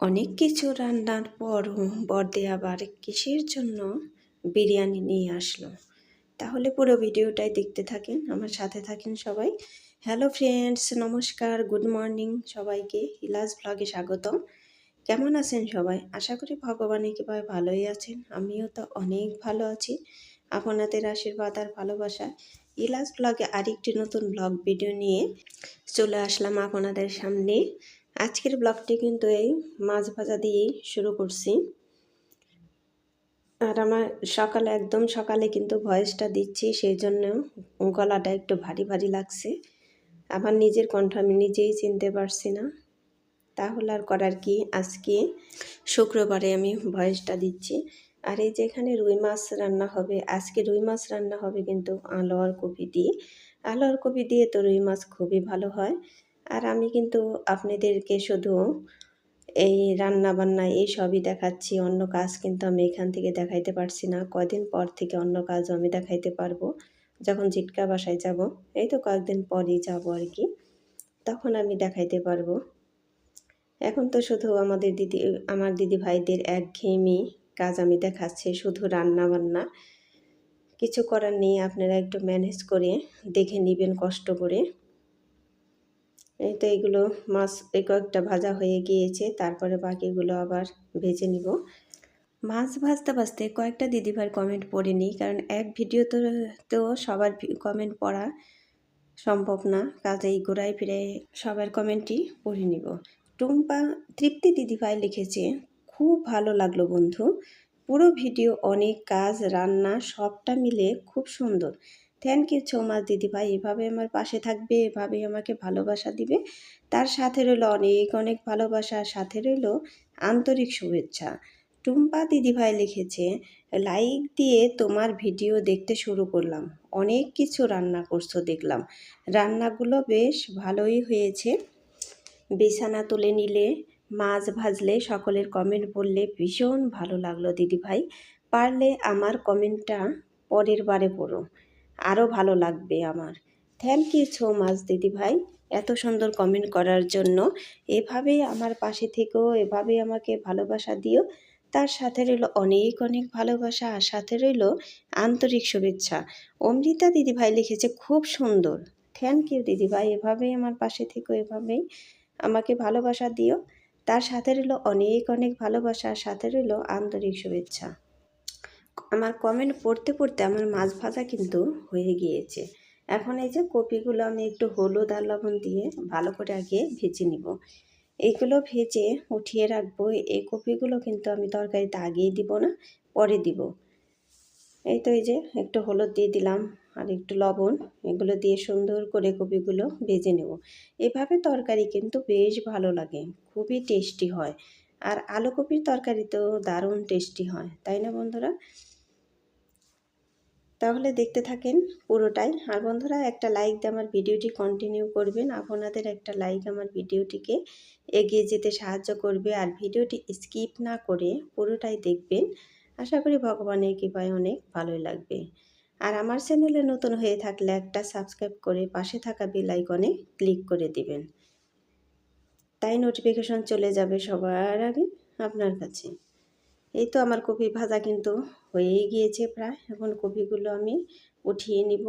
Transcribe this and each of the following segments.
অনেক কিছু রান্নার পর বর্দে আবার কিসের জন্য বিরিয়ানি নিয়ে আসলো। তাহলে পুরো ভিডিওটাই দেখতে থাকেন, আমার সাথে থাকেন সবাই। হ্যালো ফ্রেন্ডস নমস্কার গুড মর্নিং সবাইকে ইলাজ ব্লগে স্বাগতম। কেমন আছেন সবাই? আশা করি ভগবানের কৃপায় ভালোই আছেন, আমিও তো অনেক ভালো আছি। আপনাদের আশীর্বাদ আর ভালোবাসা ইলাজ ব্লগে আরেকটি নতুন ব্লগ ভিডিও নিয়ে চলে আসলাম আপনাদের সামনে। আজকের ব্লগটি কিন্তু এই মাছ ভাজা দিয়েই শুরু করছি। আর আমার সকালে, একদম সকালে কিন্তু ভয়েসটা দিচ্ছি, সেই জন্য গলাটা একটু ভারী ভারী লাগছে। আমার নিজের কণ্ঠ আমি নিজেই চিনতে পারছি না। তাহলে আর করার কি? আজকে শুক্রবারে আমি ভয়েসটা দিচ্ছি। আর এই যেখানে রুই মাছ রান্না হবে, আজকে রুই মাছ রান্না হবে কিন্তু আলো আর কপি দিয়ে। আলো আর কপি দিয়ে তো রুই মাছ খুবই ভালো হয়। আর আমি কিন্তু আপনাদেরকে শুধু এই রান্না বান্না এই সবই দেখাচ্ছি, অন্য কাজ কিন্তু আমি এখান থেকে দেখাইতে পারছি না। কয়দিন পর থেকে অন্য কাজও আমি দেখাইতে পারব। যখন জিটকা বাসায় যাব, এই তো কয়েকদিন পরই যাব আর কি, তখন আমি দেখাইতে পারব। এখন তো শুধু আমাদের দিদি, আমার দিদি ভাইদের একঘেয়েমি কাজ আমি দেখাচ্ছি, শুধু রান্না বান্না কিছু করার নেই, আপনারা একটু ম্যানেজ করে দেখে নেবেন কষ্ট করে। এই তো এগুলো মাছ এই কয়েকটা ভাজা হয়ে গিয়েছে, তারপরে বাকিগুলো আবার ভেজে নিব। মাছ ভাজতে ভাজতে কয়েকটা দিদিভাইয়ের কমেন্ট পড়ে নিই, কারণ এক ভিডিও তো তো সবার কমেন্ট পড়া সম্ভব না। কাজেই ঘোরায় ফিরে সবার কমেন্টই পড়ে নিব। টুম্পা তৃপ্তি দিদিভাই লিখেছে, খুব ভালো লাগল বন্ধু। পুরো ভিডিও অনেক কাজ, রান্না সবটা মিলে খুব সুন্দর। থ্যাংক ইউ সো মাচ দিদিভাই এভাবে আমার পাশে থাকবে, এভাবেই আমাকে ভালোবাসা দিবে। তার সাথে রইল অনেক অনেক ভালোবাসা সাথে রইল আন্তরিক শুভেচ্ছা। টুম্পা দিদিভাই লিখেছে লাইক দিয়ে তোমার ভিডিও দেখতে শুরু করলাম। অনেক কিছু রান্না করছ, দেখলাম। রান্নাগুলো বেশ ভালোই হয়েছে। বিছানা তুলে নিলে, মাছ ভাজলে সকলের কমেন্ট বললে ভীষণ ভালো লাগল দিদিভাই পারলে আমার কমেন্টটা পরের বারে পড়ো। আরও ভালো লাগবে আমার। থ্যাংক ইউ সো মাচ দিদিভাই। এত সুন্দর কমেন্ট করার জন্য। এভাবেই আমার পাশে থেকেও এভাবেই আমাকে ভালোবাসা দিও। তার সাথে রইল অনেক অনেক ভালোবাসা আর সাথে রইল আন্তরিক শুভেচ্ছা। অমৃতা দিদিভাই লিখেছে, খুব সুন্দর। থ্যাংক ইউ দিদিভাই। এভাবেই আমার পাশে থেকেও এভাবেই আমাকে ভালোবাসা দিও। তার সাথে রইল অনেক অনেক ভালোবাসা সাথে রইল আন্তরিক শুভেচ্ছা। আমার কমেন্ট পড়তে পড়তে আমার মাছ ভাজা কিন্তু হয়ে গিয়েছে। এখন এই যে কপিগুলো আমি একটু হলুদ আর লবণ দিয়ে ভালো করে আগে ভেজে নিব। এইগুলো ভেজে উঠিয়ে রাখব। এই কপিগুলো কিন্তু আমি তরকারিতে আগেই দিব না, পরে দিব। এই তো এই যে একটু হলুদ দিয়ে দিলাম আর একটু লবণ, এগুলো দিয়ে সুন্দর করে কপিগুলো ভেজে নেব। এভাবে তরকারি কিন্তু বেশ ভালো লাগে, খুবই টেস্টি হয়। আর আলু কপির তরকারি তো দারুণ টেস্টি হয়, তাই না বন্ধুরা? তাহলে দেখতে থাকেন পুরোটাই। আর বন্ধুরা, একটা লাইক দিয়ে আমার ভিডিওটি কন্টিনিউ করবেন। আপনাদের একটা লাইক আমার ভিডিওটিকে এগিয়ে যেতে সাহায্য করবে। আর ভিডিওটি স্কিপ না করে পুরোটাই দেখবেন। আশা করি ভগবানের কৃপায় অনেক ভালোই লাগবে। আর আমার চ্যানেলে নতুন হয়ে থাকলে একটা সাবস্ক্রাইব করে পাশে থাকা বেল আইকনে ক্লিক করে দিবেন। তাই নোটিফিকেশন চলে যাবে সবার আগে আপনার কাছে। এই তো আমার কপি ভাজা কিন্তু হয়েই গিয়েছে প্রায়। এখন কপিগুলো আমি উঠিয়ে নিব।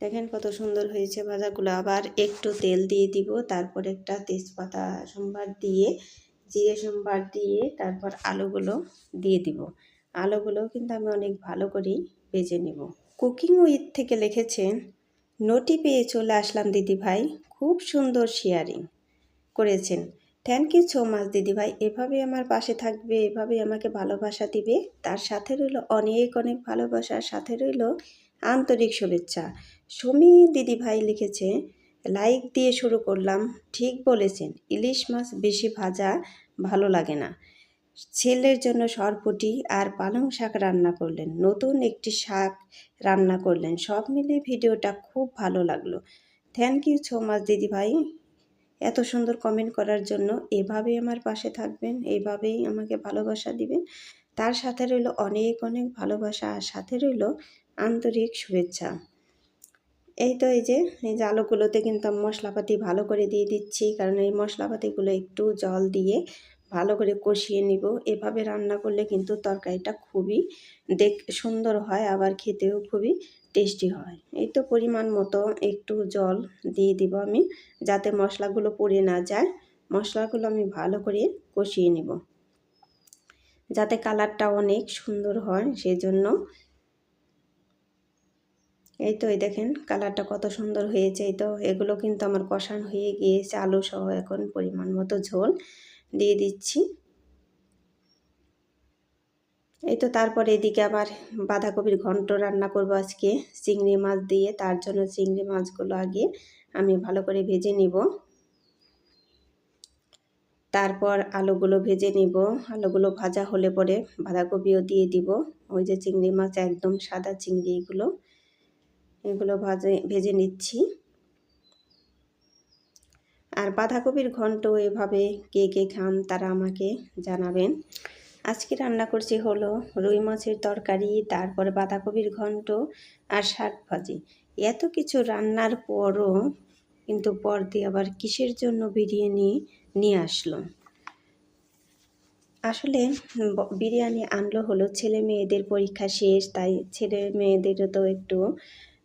দেখেন কত সুন্দর হয়েছে ভাজাগুলো। আবার একটু তেল দিয়ে দিব, তারপর একটা তেজপাতা সোমবার দিয়ে, জিরে সোমবার দিয়ে, তারপর আলুগুলো দিয়ে দিব। আলুগুলো কিন্তু আমি অনেক ভালো করেই ভেজে নেব। কুকিং উইথ থেকে লিখেছেন নোটি পেয়ে চলে আসলাম দিদি ভাই। খুব সুন্দর শেয়ারিং করেছেন। থ্যাংক ইউ সো মাচ দিদিভাই। এভাবে আমার পাশে থাকবে এভাবে আমাকে ভালোবাসা দিবে। তার সাথে রইল অনেক অনেক ভালোবাসার সাথে রইল আন্তরিক শুভেচ্ছা। সমী দিদিভাই লিখেছে লাইক দিয়ে শুরু করলাম, ঠিক বলেছেন। ইলিশ মাছ বেশি ভাজা ভালো লাগে না। ছেলের জন্য সরপুটি আর পালং শাক রান্না করলেন। নতুন একটি শাক রান্না করলেন। সব মিলে ভিডিওটা খুব ভালো লাগল। থ্যাংক ইউ সো মাচ দিদিভাই। এত সুন্দর কমেন্ট করার জন্য এভাবে আমার পাশে থাকবেন, এভাবেই আমাকে ভালোবাসা দিবেন। তার সাথে রইল অনেক অনেক ভালোবাসা আর সাথে রইল আন্তরিক শুভেচ্ছা। এই তো এই যে এই যে আলোগুলোতে কিন্তু মশলাপাতি ভালো করে দিয়ে দিচ্ছি, কারণ এই মশলাপাতিগুলো একটু জল দিয়ে ভালো করে কষিয়ে নিব। এভাবে রান্না করলে কিন্তু তরকারিটা খুবই দেখ, সুন্দর হয়, আবার খেতেও খুবই টেস্টি হয়। এই তো পরিমাণ মতো একটু জল দিয়ে দিব আমি, যাতে মশলাগুলো পড়ে না যায়। মশলাগুলো আমি ভালো করে কষিয়ে নিব। যাতে কালারটা অনেক সুন্দর হয় সেই জন্য এই তো এই দেখেন কালারটা কত সুন্দর হয়েছে। এই তো এগুলো কিন্তু আমার কষান হয়ে গিয়েছে আলু সহ এখন পরিমাণ মতো ঝোল। দিয়ে দিচ্ছি। এই তো তারপরে এদিকে আবার বাঁধাকপির ঘন্ট রান্না করব আজকে। চিংড়ি মাছ দিয়ে, তার জন্য চিংড়ি মাছগুলো আগে আমি ভালো করে ভেজে নিব। তারপর আলুগুলো ভেজে নিব। আলুগুলো ভাজা হলে পরে বাঁধাকপিও দিয়ে দিব। ওই যে চিংড়ি মাছ, একদম সাদা চিংড়ি এগুলো। এগুলো ভাজে, ভেজে নিচ্ছি। আর বাঁধাকপির ঘন্ট এভাবে কে কে খান তারা আমাকে জানাবেন। আজকে রান্না করছি হলো রুই মাছের তরকারি, তারপরে বাঁধাকপির ঘন্ট আর শাক ভাজি। এত কিছু রান্নার পরও কিন্তু পরদি আবার কিসের জন্য বিরিয়ানি নিয়ে আসলো? আসলে বিরিয়ানি আনলো হলো ছেলে মেয়েদের পরীক্ষা শেষ, তাই ছেলে মেয়েদেরও তো একটু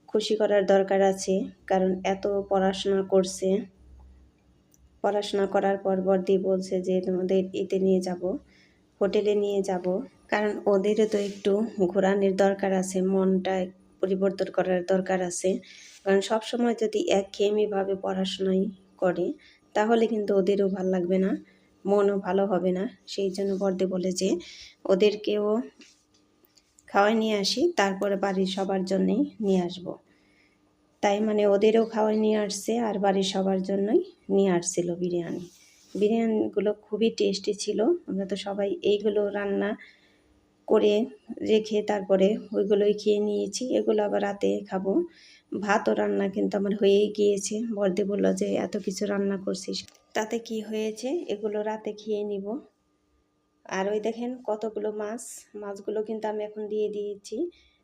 খুশি করার দরকার আছে, কারণ এত পড়াশোনা করছে। পড়াশোনা করার পর বর্দি বলছে যে, তোমাদের এতে নিয়ে যাব, হোটেলে নিয়ে যাব। কারণ ওদেরও তো একটু ঘোরানোর দরকার আছে, মনটা পরিবর্তন করার দরকার আছে। কারণ সব সময় যদি একঘেয়েমিভাবে পড়াশোনাই করে, তাহলে কিন্তু ওদেরও ভালো লাগবে না, মনও ভালো হবে না। সেই জন্য বর্দে বলে যে ওদেরকেও খাওয়াই নিয়ে আসি, তারপরে বাড়ির সবার জন্যেই নিয়ে আসব। তাই মানে ওদেরও খাওয়াই নিয়ে আসছে আর বাড়ির সবার জন্যই নিয়ে আসছিল বিরিয়ানি। বিরিয়ানিগুলো খুবই টেস্টি ছিল। আমরা তো সবাই এইগুলো রান্না করে রেখে তারপরে ওইগুলোই খেয়ে নিয়েছি। এগুলো আবার রাতে খাব। ভাতও রান্না কিন্তু আমার হয়েই গিয়েছে। বর্দি বলল যে, এত কিছু রান্না করছিস। তাতে কি হয়েছে? এগুলো রাতে খেয়ে নিব। আর ওই দেখেন কতগুলো মাছ। মাছগুলো কিন্তু আমি এখন দিয়ে দিয়েছি।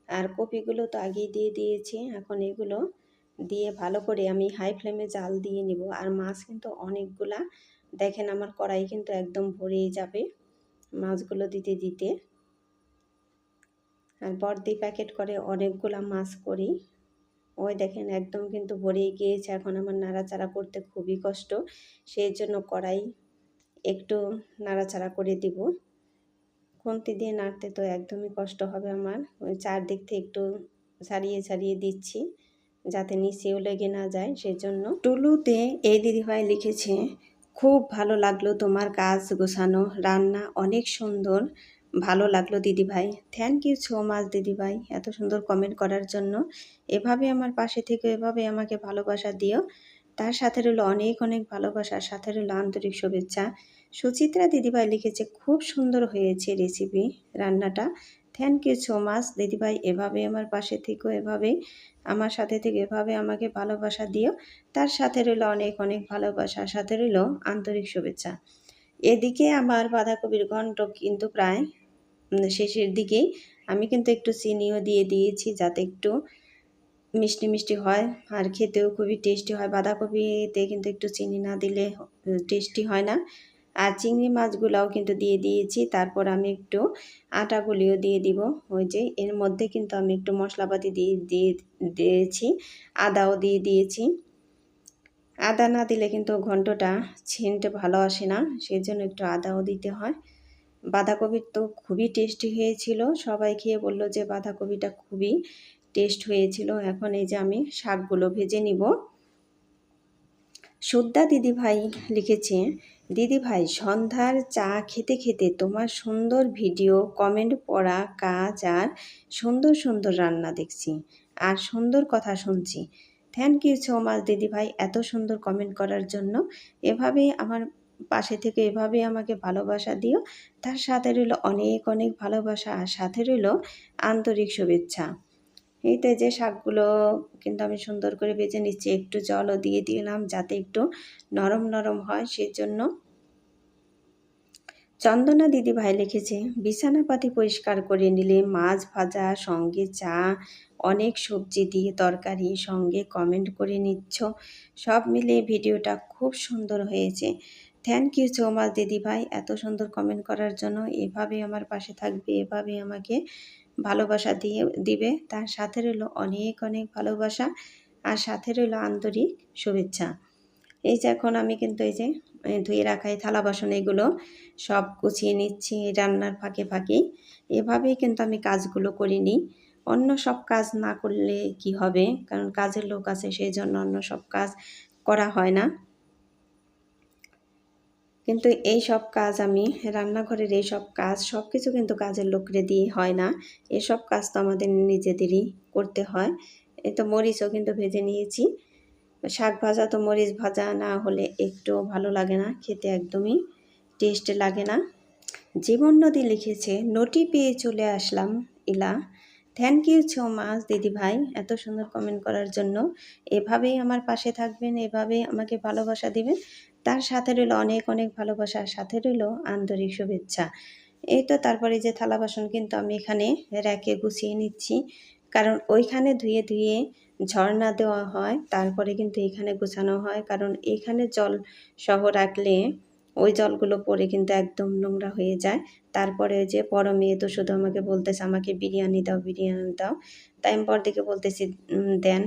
আর কপিগুলো তো আগেই দিয়ে দিয়েছি। এখন এগুলো দিয়ে ভালো করে আমি হাই ফ্লেমে জাল দিয়ে নিব। আর মাছ কিন্তু অনেকগুলা, দেখেন আমার কড়াই কিন্তু একদম ভরেই যাবে মাছগুলো দিতে দিতে। আর বর্দি প্যাকেট করে অনেকগুলা মাছ করি। ওই দেখেন একদম কিন্তু ভরেই গিয়েছে, এখন আমার নাড়াচাড়া করতে খুবই কষ্ট। সেই জন্য কড়াই একটু নাড়াচাড়া করে দিব। খুন্তি দিয়ে নাড়তে তো একদমই কষ্ট হবে আমার। ওই চারদিক থেকে একটু ছাড়িয়ে ছাড়িয়ে দিচ্ছি। যাতে নিচেও লেগে না যায়, সেজন্য টুলুতে এই দিদিভাই লিখেছে, খুব ভালো লাগল তোমার কাজ গোছানো, রান্না অনেক সুন্দর, ভালো লাগল দিদিভাই থ্যাংক ইউ সো মাচ দিদিভাই এত সুন্দর কমেন্ট করার জন্য। এভাবে আমার পাশে থেকে, এভাবে আমাকে ভালোবাসা দিও। তার সাথে রইল অনেক অনেক ভালোবাসার, সাথে রইল আন্তরিক শুভেচ্ছা। সুচিত্রা দিদিভাই লিখেছে, খুব সুন্দর হয়েছে রেসিপি রান্নাটা। থ্যাংক ইউ সো মাচ দিদিভাই এভাবে আমার পাশে থেকেও এভাবে আমার সাথে থেকে এভাবে আমাকে ভালোবাসা দিও। তার সাথে রইল অনেক অনেক ভালোবাসা সাথে রইল আন্তরিক শুভেচ্ছা। এদিকে আমার বাঁধাকপির ঘন্ট কিন্তু প্রায় শেষের দিকেই। আমি কিন্তু একটু চিনিও দিয়ে দিয়েছি যাতে একটু মিষ্টি মিষ্টি হয়, আর খেতেও খুবই টেস্টি হয়। বাঁধাকপিতে কিন্তু একটু চিনি না দিলে টেস্টি হয় না। আর চিংড়ি মাছগুলাও কিন্তু দিয়ে দিয়েছি। তারপর আমি একটু আটা গুলিও দিয়ে দিব। ওই যে এর মধ্যে কিন্তু আমি একটু মশলাপাতি দিয়ে দিয়ে দিয়েছি, আদাও দিয়ে দিয়েছি। আদা না দিলে কিন্তু ঘন্টটা ছেনটে ভালো আসে না সেই জন্য একটু আদাও দিতে হয়। বাঁধাকপির তো খুবই টেস্টি হয়েছিল। সবাই খেয়ে বলল যে বাঁধাকপিটা খুবই টেস্ট হয়েছিল। এখন এই যে আমি শাকগুলো ভেজে নিব। সুদ্দা দিদিভাই লিখেছে দিদিভাই, সন্ধ্যার চা খেতে খেতে তোমার সুন্দর ভিডিও, কমেন্ট পড়া, কাজ আর সুন্দর সুন্দর রান্না দেখছি আর সুন্দর কথা শুনছি। থ্যাংক ইউ সো মাচ দিদিভাই, এত সুন্দর কমেন্ট করার জন্য। এভাবেই আমার পাশে থেকে এভাবে আমাকে ভালোবাসা দিও। তার সাথে রইল অনেক অনেক ভালোবাসা আর সাথে রইল আন্তরিক শুভেচ্ছা। এইতে যে শাকগুলো কিন্তু আমি সুন্দর করে বেছে নিচ্ছি, একটু জলও দিয়ে দিলাম যাতে একটু নরম নরম হয় সেই জন্য চন্দনা দিদি ভাই লিখেছে বিছানাপাতি পরিষ্কার করে নিলে মাছ ভাজা, সঙ্গে চা, অনেক সবজি দিয়ে তরকারি সঙ্গে কমেন্ট করে নিচ্ছ। সব মিলিয়ে ভিডিওটা খুব সুন্দর হয়েছে। থ্যাংক ইউ সো মাচ দিদি ভাই। এত সুন্দর কমেন্ট করার জন্য এভাবে আমার পাশে থাকবে এভাবে আমাকে ভালোবাসা দিয়ে, দিবে। তার সাথে রইল অনেক অনেক ভালোবাসা আর সাথে রইল আন্তরিক শুভেচ্ছা। এই যে এখন আমি কিন্তু এই যে ধুয়ে রাখা এই থালা বাসন এগুলো, সব গুছিয়ে নিচ্ছি রান্নার ফাঁকে ফাঁকে এভাবেই কিন্তু আমি কাজগুলো করি নিই অন্য সব কাজ না করলে কি হবে? কারণ কাজের লোক আছে সেই জন্য অন্য সব কাজ করা হয় না। কিন্তু এই সব কাজ আমি রান্নাঘরের এই সব কাজ সব কিছু কিন্তু কাজের লোকরে দিয়ে হয় না। এসব কাজ তো আমাদের নিজেদেরই করতে হয়। এ তো মরিচও কিন্তু ভেজে নিয়েছি। শাক ভাজা তো মরিচ ভাজা না হলে একটু ভালো লাগে না, খেতে একদমই টেস্ট লাগে না। জীবন নদী লিখেছে, নটি পেয়ে চলে আসলাম ইলা। থ্যাংক ইউ সো মাচ দিদি ভাই এত সুন্দর কমেন্ট করার জন্য। এভাবেই আমার পাশে থাকবেন, এভাবেই আমাকে ভালোবাসা দিবেন। তার সাথে রইল অনেক অনেক ভালোবাসার সাথে রইল আন্তরিক শুভেচ্ছা। এই তো তারপরে যে থালা বাসন কিন্তু আমি এখানে র্যাকে গুছিয়ে নিচ্ছি। কারণ ওইখানে ধুয়ে ধুয়ে ঝর্ণা দেওয়া হয়, তারপরে কিন্তু এখানে গুছানো হয়। কারণ এখানে জল সহ রাখলে ওই জলগুলো পরে কিন্তু একদম নোংরা হয়ে যায়। তারপরে যে বড় মেয়ে তো শুধু আমাকে বলতেছে, আমাকে বিরিয়ানি দাও বিরিয়ানি দাও। তাই আমি দিকে বলতেছি দেন।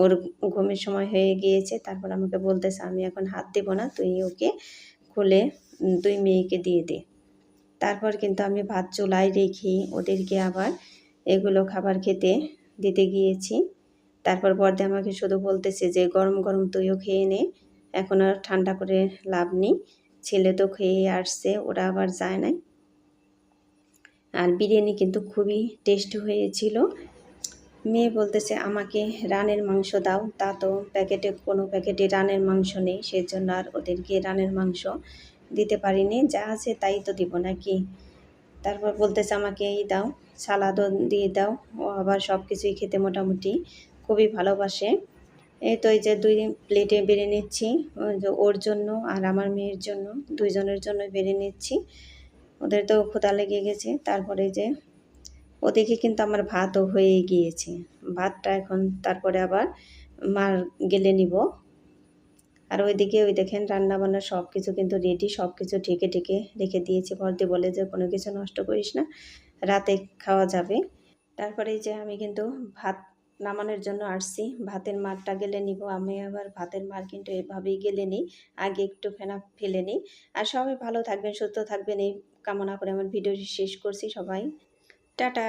ওর ঘুমের সময় হয়ে গিয়েছে, তারপর আমাকে বলতেছে, আমি এখন হাত দেবো না, তুই ওকে খুলে দুই মেয়েকে দিয়ে দে। তারপর কিন্তু আমি ভাত চুলায় রেখে ওদেরকে আবার এগুলো খাবার খেতে দিতে গিয়েছি। তারপর বর্দে আমাকে শুধু বলতেছে যে, গরম গরম তুইও খেয়ে নে, এখন আর ঠান্ডা করে লাভ নেই, ছেলে তো খেয়ে আসছে, ওরা আবার যায় নাই। আর বিরিয়ানি কিন্তু খুবই টেস্ট হয়েছিল। মেয়ে বলতেছে, আমাকে রানের মাংস দাও। তা তো প্যাকেটে, কোনো প্যাকেটে রানের মাংস নেই, সেজন্য আর ওদেরকে রানের মাংস দিতে পারিনি। যা আছে তাই তো দিব নাকি? তারপর বলতেছে, আমাকে এই দাও, সালাদও দিয়ে দাও। ও আবার সব কিছুই খেতে মোটামুটি খুবই ভালোবাসে। এই তো এই যে দুই প্লেটে বেড়ে নিচ্ছি ওর জন্য আর আমার মেয়ের জন্য, দুইজনের জন্য বেড়ে নিচ্ছি। ওদের তো ক্ষুদা লেগে গেছে। তারপরে যে ওদিকে কিন্তু আমার ভাতও হয়ে গিয়েছে। ভাতটা এখন তারপরে আবার মার গেলে নিব। আর ওইদিকে ওই দেখেন রান্না বান্না সব কিছু কিন্তু রেডি সব কিছু ঢেকে ঢেকে রেখে দিয়েছি। বর্দি বলে যে কোনো কিছু নষ্ট করিস না, রাতে খাওয়া যাবে। তারপরে যে আমি কিন্তু ভাত নামানোর জন্য আসছি। ভাতের মারটা গেলে নিব। আমি আবার ভাতের মার কিন্তু এভাবেই গেলে নিই। আগে একটু ফেনা ফেলে নিই। আর সবাই ভালো থাকবেন, সুস্থ থাকবেন। এই কামনা করে আমার ভিডিওটি শেষ করছি সবাই। টাটা